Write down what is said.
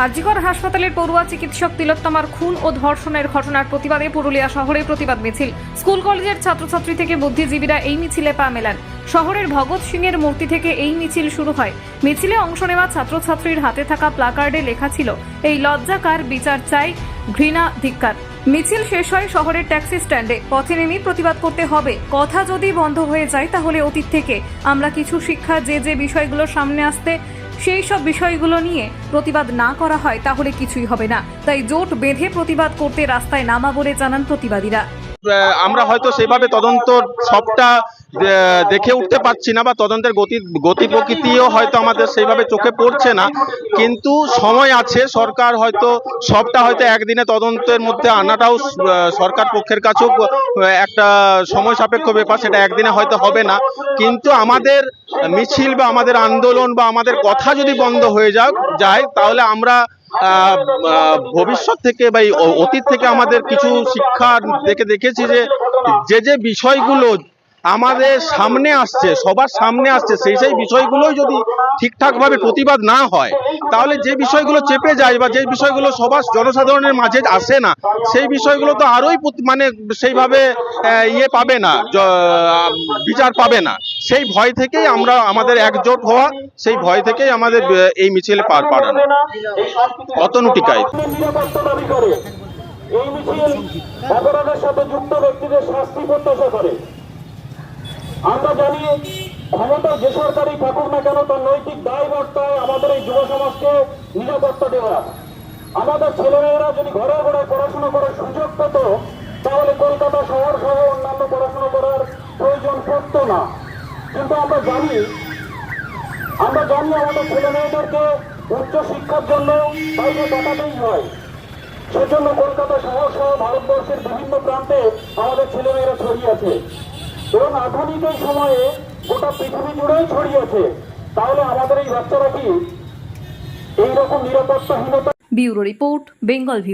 আরজিকর হাসপাতালের পড়ুয়া চিকিৎসক তিলোত্তমার খুন ও ধর্ষণের ঘটনার প্রতিবাদে পুরুলিয়া শহরে প্রতিবাদ মিছিল। স্কুল কলেজের ছাত্রছাত্রী থেকে বুদ্ধিজীবীরা এই মিছিলে পা মেলান। শহরের ভগৎ সিং এর মূর্তি থেকে এই মিছিল শুরু হয়। মিছিলে অংশ নেওয়া ছাত্রছাত্রীর হাতে থাকা প্লাকার্ডে লেখা ছিল, এই লজ্জাকার বিচার চাই ঘৃণা ধিক্কার। মিছিল শেষ হয় শহরের ট্যাক্সি স্ট্যান্ডে। পথে নেমেই প্রতিবাদ করতে হবে। কথা যদি বন্ধ হয়ে যায় তাহলে অতীত থেকে। আমরা কিছু শিক্ষা, যে যে বিষয়গুলো সামনে আসতে সেই সব বিষয়গুলো নিয়ে প্রতিবাদ না করা হয় তাহলে কিছুই হবে না। তাই জোট বেঁধে প্রতিবাদ করতে রাস্তায় নামা বলে জানান প্রতিবাদীরা। আমরা হয়তো সেভাবে তদন্ত সবটা দেখে উঠতে পারছি না বা তদন্তের গতি গতি প্রকৃতিও হয়তো আমাদের সেইভাবে চোখে পড়ছে না। কিন্তু সময় আছে, সরকার হয়তো সবটা হয়তো একদিনে তদন্তের মধ্যে আনাটাও সরকার পক্ষের কাছেও একটা সময় সাপেক্ষ ব্যাপার, সেটা একদিনে হয়তো হবে না। কিন্তু আমাদের মিছিল বা আমাদের আন্দোলন বা আমাদের কথা যদি বন্ধ হয়ে যাক যায়, তাহলে আমরা ভবিষ্যৎ থেকে বা অতীত থেকে আমাদের কিছু শিক্ষা দেখে দেখেছি যে যে যে বিষয়গুলো আমাদের সামনে আসছে, সবার সামনে আসছে, সেই সেই বিষয়গুলোই যদি ঠিকঠাকভাবে প্রতিবাদ না হয় তাহলে যে বিষয়গুলো চেপে যায় বা যে বিষয়গুলো সবার জনসাধারণের মাঝে আসে না, সেই বিষয়গুলো তো আরোই মানে সেইভাবে ইয়ে পাবে না বিচার পাবে না। সেই ভয় থেকেই আমরা, আমাদের একজোট হওয়া, সেই ভয় থেকেই আমাদের এই মিছিলে পার পাড়ানো। অতনুটিকায় এই মিছিল অপরাধের সাথে যুক্ত ব্যক্তিদের শাস্তি প্রত্যাশা করে। আমরা জানি ক্ষমতা যে সরকারি থাকুক না কেন তার নৈতিক দায়বর্তায় আমাদের এই যুব সমাজকে নিরাপত্তা দেওয়া। আমাদের ছেলেমেয়েরা যদি ঘরে ঘরে পড়াশোনা করার সুযোগ পেত, তাহলে কলকাতা শহর সহ অন্যান্য পড়াশোনা করার প্রয়োজন পড়তো না। কিন্তু আমরা জানি আমরা জানি আমাদের ছেলে মেয়েদেরকে উচ্চ শিক্ষার জন্য বাইরে পাঠাতেই হয়। সেজন্য কলকাতা শহর সহ ভারতবর্ষের বিভিন্ন প্রান্তে আমাদের ছেলেমেয়েরা ছড়িয়ে আছে। এবং আধুনিক এই সময়ে গোটা পৃথিবী জুড়েই ছড়িয়েছে তাহলে আমাদের এই বাচ্চারা কি এইরকম নিরাপত্তাহীনতা ব্যুরো রিপোর্ট, বেঙ্গল ভিউ।